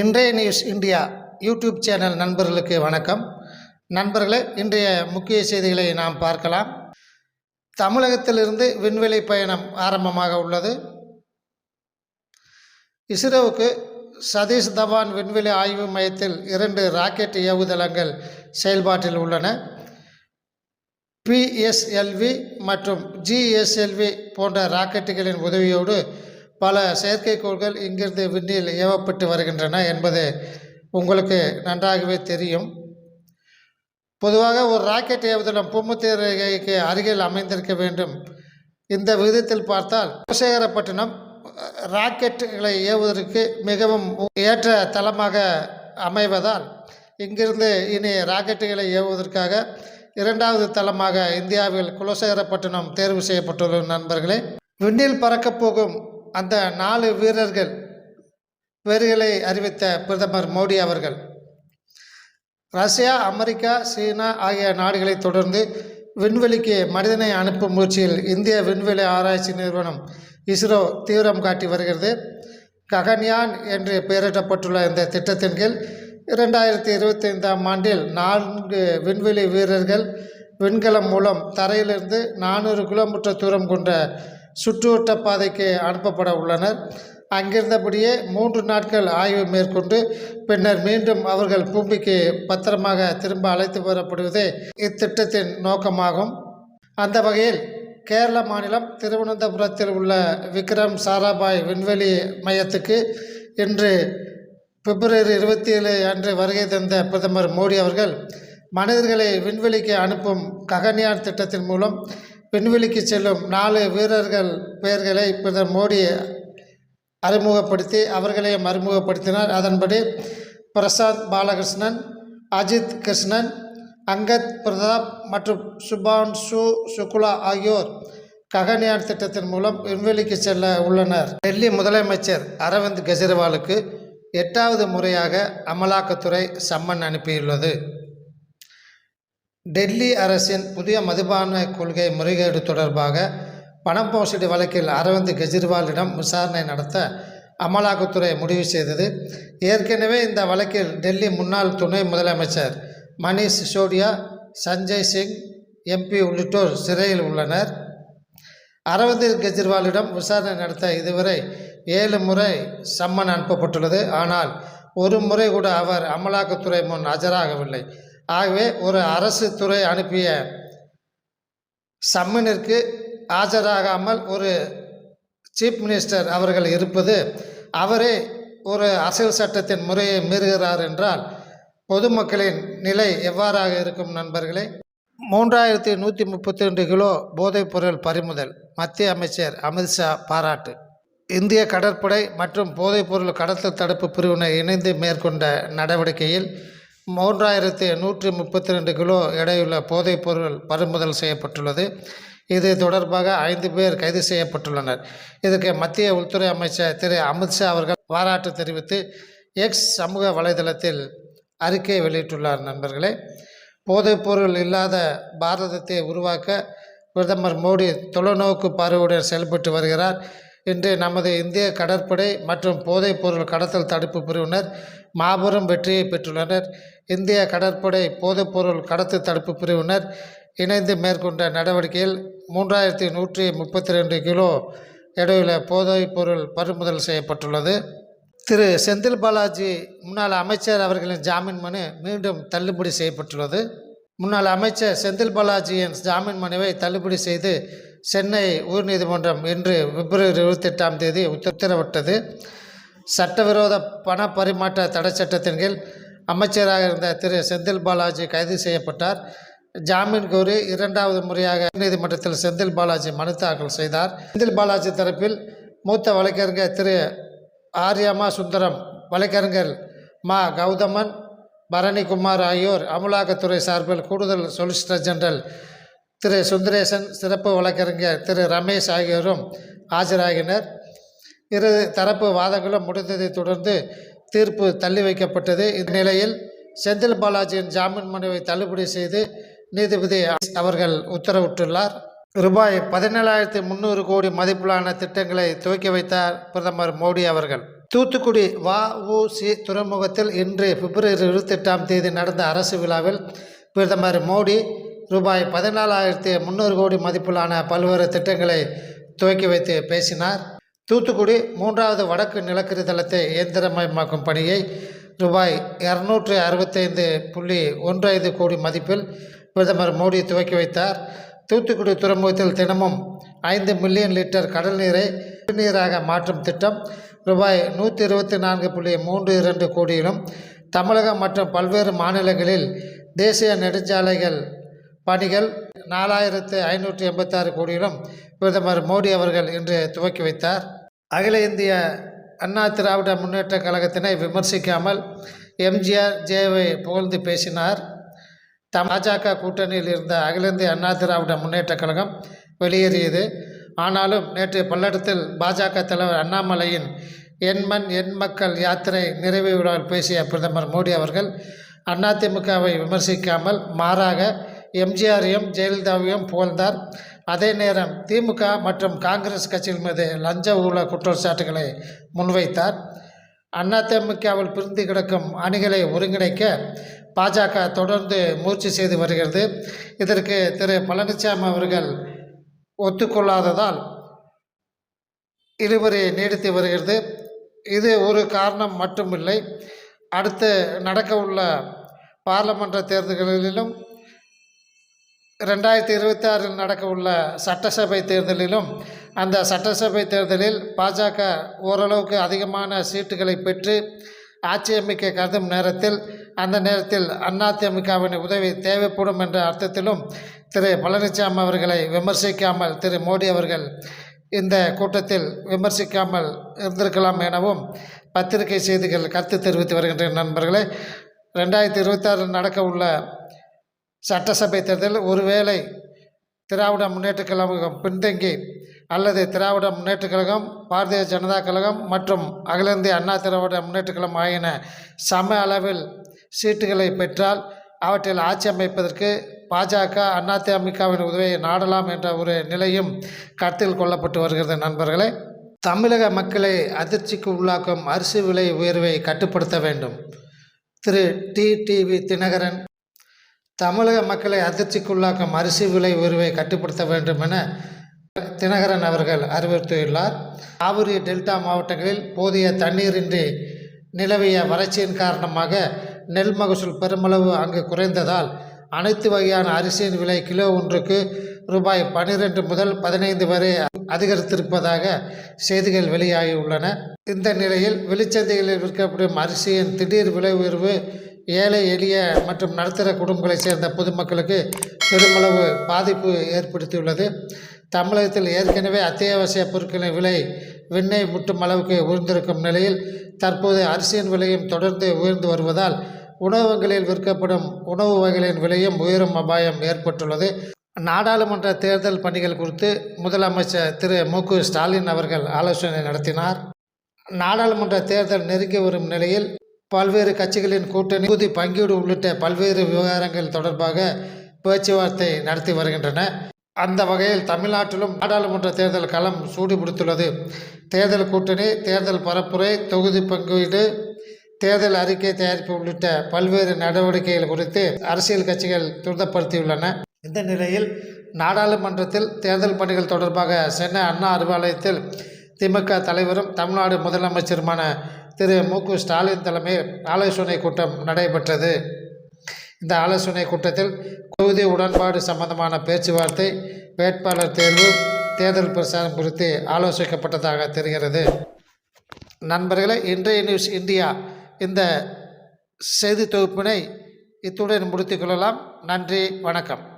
இன்றைய news India YouTube channel நண்பர்களுக்கு வணக்கம். நண்பர்களே இன்றைய முக்கிய செய்திகளை நாம் பார்க்கலாம். தமிழகத்திலிருந்து விண்வெளி பயணம் ஆரம்பமாக உள்ளது. இஸ்ரோவுக்கு சதீஷ் தவான் விண்வெளி ஆய்வு மையத்தில் இரண்டு ராக்கெட் ஏவுதளங்கள் செயல்பாட்டில் உள்ளன. பிஎஸ்எல்வி மற்றும் ஜிஎஸ்எல்வி போன்ற ராக்கெட்டுகளின் உதவியோடு பல செயற்கைக்கோள்கள் இங்கிருந்து விண்ணில் ஏவப்பட்டு வருகின்றன என்பது உங்களுக்கு நன்றாகவே தெரியும். பொதுவாக ஒரு ராக்கெட் ஏவுதளம் பூமத்திய அருகில் அமைந்திருக்க வேண்டும். இந்த விகிதத்தில் பார்த்தால் குலசேகரப்பட்டினம் ராக்கெட்டுகளை ஏவுவதற்கு மிகவும் ஏற்ற தளமாக அமைவதால் இங்கிருந்து இனி ராக்கெட்டுகளை ஏவுவதற்காக இரண்டாவது தளமாக இந்தியாவில் குலசேகரப்பட்டினம் தேர்வு செய்யப்பட்டுள்ள நண்பர்களே. விண்ணில் பறக்கப் போகும் அந்த நாலு வீரர்கள் பேர்களை அறிவித்த பிரதமர் மோடி அவர்கள். ரஷ்யா அமெரிக்கா சீனா ஆகிய நாடுகளை தொடர்ந்து விண்வெளிக்கு மனிதனை அனுப்பும் முயற்சியில் இந்திய விண்வெளி ஆராய்ச்சி நிறுவனம் இஸ்ரோ தீவிரம் காட்டி வருகிறது. ககன்யான் என்று பெயரிடப்பட்டுள்ள இந்த திட்டத்தின் கீழ் இரண்டாயிரத்தி இருபத்தைந்தாம் ஆண்டில் நான்கு விண்வெளி வீரர்கள் விண்கலம் மூலம் தரையிலிருந்து நானூறு கிலோமீட்டர் தூரம் கொண்ட சுற்றுவட்ட பாதைக்கு அனுப்பப்பட உள்ளனர். அங்கிருந்தபடியே மூன்று நாட்கள் ஆய்வு மேற்கொண்டு பின்னர் மீண்டும் அவர்கள் பூமிக்கு பத்திரமாக திரும்ப அழைத்து வரப்படுவதே இத்திட்டத்தின் நோக்கமாகும். அந்த வகையில் கேரள மாநிலம் திருவனந்தபுரத்தில் உள்ள விக்ரம் சாராபாய் விண்வெளி மையத்துக்கு இன்று பிப்ரவரி இருபத்தி ஏழு அன்று வருகை தந்த பிரதமர் மோடி அவர்கள் மனிதர்களை விண்வெளிக்கு அனுப்பும் ககன்யான் திட்டத்தின் மூலம் விண்வெளிக்கு செல்லும் நாலு வீரர்கள் பெயர்களை பிரதமர் மோடி அறிமுகப்படுத்தி அவர்களையும் அறிமுகப்படுத்தினார். அதன்படி பிரசாத் பாலகிருஷ்ணன் அஜித் கிருஷ்ணன் அங்கத் பிரதாப் மற்றும் சுபான்சு சுக்லா ஆகியோர் ககன்யான் திட்டத்தின் மூலம் விண்வெளிக்கு செல்ல உள்ளனர். டெல்லி முதலமைச்சர் அரவிந்த் கெஜ்ரிவாலுக்கு எட்டாவது முறையாக அமலாக்கத்துறை சம்மன் அனுப்பியுள்ளது. டெல்லி அரசின் புதிய மதுபான கொள்கை முறைகேடு தொடர்பாக பணம் மோசடி வழக்கில் அரவிந்த் கெஜ்ரிவாலிடம் விசாரணை நடத்த அமலாக்கத்துறை முடிவு செய்தது. ஏற்கனவே இந்த வழக்கில் டெல்லி முன்னாள் துணை முதலமைச்சர் மணீஷ் சிசோடியா சஞ்சய் சிங் எம்பி உள்ளிட்டோர் சிறையில் உள்ளனர். அரவிந்த் கெஜ்ரிவாலிடம் விசாரணை நடத்த இதுவரை ஏழு முறை சம்மன் அனுப்பப்பட்டுள்ளது. ஆனால் ஒரு முறை கூட அவர் அமலாக்கத்துறை முன் ஆஜராகவில்லை. ஆகவே ஒரு அரசு துறை அனுப்பிய சம்மனிற்கு ஆஜராகாமல் ஒரு சீஃப் மினிஸ்டர் அவர்கள் இருப்பது அவரே ஒரு அரசியல் சட்டத்தின் முறையை மீறுகிறார் என்றால் பொதுமக்களின் நிலை எவ்வாறாக இருக்கும் நண்பர்களே? மூன்றாயிரத்தி நூற்றி முப்பத்தி ரெண்டு கிலோ போதைப்பொருள் பறிமுதல் மத்திய அமைச்சர் அமித்ஷா பாராட்டு. இந்திய கடற்படை மற்றும் போதைப்பொருள் கடத்தல் தடுப்பு பிரிவினர் இணைந்து மேற்கொண்ட நடவடிக்கையில் மூன்றாயிரத்து நூற்றி முப்பத்தி ரெண்டு கிலோ எடையுள்ள போதைப்பொருள் பறிமுதல் செய்யப்பட்டுள்ளது. இது தொடர்பாக ஐந்து பேர் கைது செய்யப்பட்டுள்ளனர். இதற்கு மத்திய உள்துறை அமைச்சர் திரு. அமித்ஷா அவர்கள் பாராட்டு தெரிவித்து எக்ஸ் சமூக வலைதளத்தில் அறிக்கை வெளியிட்டுள்ளார். நண்பர்களே போதைப்பொருள் இல்லாத பாரதத்தை உருவாக்க பிரதமர் மோடி தொலைநோக்கு பார்வையுடன் செயல்பட்டு வருகிறார். இன்று நமது இந்திய கடற்படை மற்றும் போதைப்பொருள் கடத்தல் தடுப்பு பிரிவினர் மாபெரும் வெற்றியை பெற்றுள்ளனர். இந்திய கடற்படை போதைப்பொருள் கடத்தல் தடுப்பு பிரிவினர் இணைந்து மேற்கொண்ட நடவடிக்கையில் மூன்றாயிரத்தி நூற்றி முப்பத்தி ரெண்டு கிலோ எடையுள்ள போதைப்பொருள் பறிமுதல் செய்யப்பட்டுள்ளது. திரு. செந்தில் பாலாஜி முன்னாள் அமைச்சர் அவர்களின் ஜாமீன் மனு மீண்டும் தள்ளுபடி செய்யப்பட்டுள்ளது. முன்னாள் அமைச்சர் செந்தில் பாலாஜியின் ஜாமீன் மனுவை தள்ளுபடி செய்து சென்னை உயர்நீதிமன்றம் இன்று பிப்ரவரி இருபத்தெட்டாம் தேதி உத்தரவிட்டது. சட்டவிரோத பண பரிமாற்ற தடை சட்டத்தின் கீழ் அமைச்சராக இருந்த திரு. செந்தில் பாலாஜி கைது செய்யப்பட்டார். ஜாமீன் கோரி இரண்டாவது முறையாக நீதிமன்றத்தில் செந்தில் பாலாஜி மனு தாக்கல் செய்தார். செந்தில் பாலாஜி தரப்பில் மூத்த வழக்கறிஞர் திரு. ஆரியமா சுந்தரம் வழக்கறிஞர் மா கௌதமன் பரணிக்குமார் ஆகியோர் அமலாக்கத்துறை சார்பில் கூடுதல் சொலிசிட்டர் ஜெனரல் திரு சுந்தரேசன் சிறப்பு வழக்கறிஞர் திரு ரமேஷ் ஆகியோரும் ஆஜராகினர். இரு தரப்பு வாதங்களும் முடிந்ததை தொடர்ந்து தீர்ப்பு தள்ளி வைக்கப்பட்டது. இந்நிலையில் செந்தில் பாலாஜியின் ஜாமீன் மனுவை தள்ளுபடி செய்து நீதிபதி அவர்கள் உத்தரவிட்டுள்ளார். ரூபாய் பதினேழாயிரத்தி முந்நூறு கோடி மதிப்பிலான திட்டங்களை துவக்கி வைத்தார் பிரதமர் மோடி அவர்கள். தூத்துக்குடி வஉசி துறைமுகத்தில் இன்று பிப்ரவரி இருபத்தெட்டாம் தேதி நடந்த அரசு விழாவில் பிரதமர் மோடி ரூபாய் பதினாலாயிரத்தி முந்நூறு கோடி மதிப்பிலான பல்வேறு திட்டங்களை துவக்கி வைத்து பேசினார். தூத்துக்குடி மூன்றாவது வடக்கு நிலக்கரி தளத்தை இயந்திரமயமாக்கும் பணியை ரூபாய் இரநூற்றி அறுபத்தைந்து புள்ளி ஒன்று ஐந்து கோடி மதிப்பில் பிரதமர் மோடி துவக்கி வைத்தார். தூத்துக்குடி துறைமுகத்தில் தினமும் ஐந்து மில்லியன் லிட்டர் கடல் நீரை குடிநீராக மாற்றும் திட்டம் ரூபாய் நூற்றி இருபத்தி நான்கு புள்ளி மூன்று இரண்டு கோடியிலும் தமிழகம் மற்றும் பல்வேறு மாநிலங்களில் தேசிய நெடுஞ்சாலைகள் பணிகள் நாலாயிரத்து ஐநூற்றி எண்பத்தாறு கோடியிலும் பிரதமர் மோடி அவர்கள் இன்று துவக்கி வைத்தார். அகில இந்திய அண்ணா திராவிட முன்னேற்ற கழகத்தினை விமர்சிக்காமல் எம்ஜிஆர் ஜேவை புகழ்ந்து பேசினார். தம் பாஜக கூட்டணியில் இருந்த அகில இந்திய அண்ணா திராவிட முன்னேற்ற கழகம் வெளியேறியது. ஆனாலும் நேற்று பல்லடத்தில் பாஜக தலைவர் அண்ணாமலையின் எண்மண் எண் மக்கள் யாத்திரை நிறைவு விழாவில் பேசிய பிரதமர் மோடி அவர்கள் அதிமுகவை விமர்சிக்காமல் மாறாக எம்ஜிஆரையும் ஜெயலலிதாவையும் புகழ்ந்தார். அதே நேரம் திமுக மற்றும் காங்கிரஸ் கட்சிகள் மீது லஞ்ச ஊழல் குற்றச்சாட்டுகளை முன்வைத்தார். அதிமுகவில் பிரிந்து கிடக்கும் அணிகளை ஒருங்கிணைக்க பாஜக தொடர்ந்து முயற்சி செய்து வருகிறது. இதற்கு திரு பழனிசாமி அவர்கள் ஒத்துக்கொள்ளாததால் இருவரை நீடித்து வருகிறது. இது ஒரு காரணம் மட்டுமில்லை. அடுத்து நடக்க உள்ள பாராளுமன்ற தேர்தல்களிலும் ரெண்டாயிரத்தி இருபத்தி ஆறில் நடக்க உள்ள சட்டசபை தேர்தலிலும் அந்த சட்டசபை தேர்தலில் பாஜக ஓரளவுக்கு அதிகமான சீட்டுகளை பெற்று ஆட்சி அமைக்க கருதும் நேரத்தில் அந்த நேரத்தில் அதிமுகவின் உதவி தேவைப்படும் என்ற அர்த்தத்திலும் திரு பழனிசாமி அவர்களை விமர்சிக்காமல் திரு மோடி அவர்கள் இந்த கூட்டத்தில் விமர்சிக்காமல் இருந்திருக்கலாம் எனவும் பத்திரிகை செய்திகள் கருத்து தெரிவித்து வருகின்ற நண்பர்களே. ரெண்டாயிரத்தி இருபத்தாறில் நடக்க உள்ள சட்டசபை தேர்தலில் ஒருவேளை திராவிட முன்னேற்றக் கழகம் பின்தங்கி அல்லது திராவிட முன்னேற்றக் கழகம் பாரதிய ஜனதா கழகம் மற்றும் அகில இந்திய அண்ணா திராவிட முன்னேற்றக் கழகம் ஆகியன சம அளவில் சீட்டுகளை பெற்றால் அவற்றில் ஆட்சி அமைப்பதற்கு பாஜக அதிமுகவின் உதவியை நாடலாம் என்ற ஒரு நிலையும் கருத்தில் கொள்ளப்பட்டு வருகிறது நண்பர்களே. தமிழக மக்களை அதிர்ச்சிக்கு உள்ளாக்கும் அரிசி விலை உயர்வை கட்டுப்படுத்த வேண்டும். திரு. டி. டிவி தினகரன் தமிழக மக்களை அதிர்ச்சிக்குள்ளாக்கும் அரிசி விலை உயர்வை கட்டுப்படுத்த வேண்டும் என தினகரன் அவர்கள் அறிவுறுத்தியுள்ளார். காவிரி டெல்டா மாவட்டங்களில் போதிய தண்ணீரின்றி நிலவிய வறட்சியின் காரணமாக நெல் மகசூல் பெருமளவு அங்கு குறைந்ததால் அனைத்து வகையான அரிசியின் விலை கிலோ ஒன்றுக்கு ரூபாய் பன்னிரெண்டு முதல் பதினைந்து வரை அதிகரித்திருப்பதாக செய்திகள் வெளியாகியுள்ளன. இந்த நிலையில் வெளிச்சந்தைகளில் விற்கப்படும் அரிசியின் திடீர் விலை உயர்வு ஏழை எளிய மற்றும் நடுத்தர குடும்பங்களைச் சேர்ந்த பொதுமக்களுக்கு பெருமளவு பாதிப்பு ஏற்படுத்தியுள்ளது. தமிழகத்தில் ஏற்கனவே அத்தியாவசிய பொருட்களின் விலை விண்ணை முட்டும் அளவுக்கு உயர்ந்திருக்கும் நிலையில் தற்போது அரிசியின் விலையும் தொடர்ந்து உயர்ந்து வருவதால் உணவகங்களில் விற்கப்படும் உணவு வகைகளின் விலையும் உயரும் அபாயம் ஏற்பட்டுள்ளது. நாடாளுமன்ற தேர்தல் பணிகள் குறித்து முதலமைச்சர் திரு. மு. ஸ்டாலின் அவர்கள் ஆலோசனை நடத்தினார். நாடாளுமன்ற தேர்தல் நெருங்கி வரும் நிலையில் பல்வேறு கட்சிகளின் கூட்டணி தொகுதி பங்கீடு உள்ளிட்ட பல்வேறு விவகாரங்கள் தொடர்பாக பேச்சுவார்த்தை நடத்தி வருகின்றன. அந்த வகையில் தமிழ்நாட்டிலும் நாடாளுமன்ற தேர்தல் களம் சூடுபிடித்துள்ளது. தேர்தல் கூட்டணி தேர்தல் பரப்புரை தொகுதி பங்கீடு தேர்தல் அறிக்கை தயாரிப்பு உள்ளிட்ட பல்வேறு நடவடிக்கைகள் குறித்து அரசியல் கட்சிகள் துரிதப்படுத்தியுள்ளன. இந்த நிலையில் நாடாளுமன்றத்தில் தேர்தல் பணிகள் தொடர்பாக சென்னை அண்ணா அறிவாலயத்தில் திமுக தலைவரும் தமிழ்நாடு முதலமைச்சருமான திரு மு. கு. ஸ்டாலின் தலைமையில் ஆலோசனை கூட்டம் நடைபெற்றது. இந்த ஆலோசனை கூட்டத்தில் தொகுதி உடன்பாடு சம்பந்தமான பேச்சுவார்த்தை வேட்பாளர் தேர்வு தேர்தல் பிரச்சாரம் குறித்து ஆலோசிக்கப்பட்டதாக தெரிகிறது. நண்பர்களே இன்றைய நியூஸ் இந்தியா இந்த செய்தி தொகுப்பினை இத்துடன் முடித்துக்கொள்ளலாம் நன்றி வணக்கம்.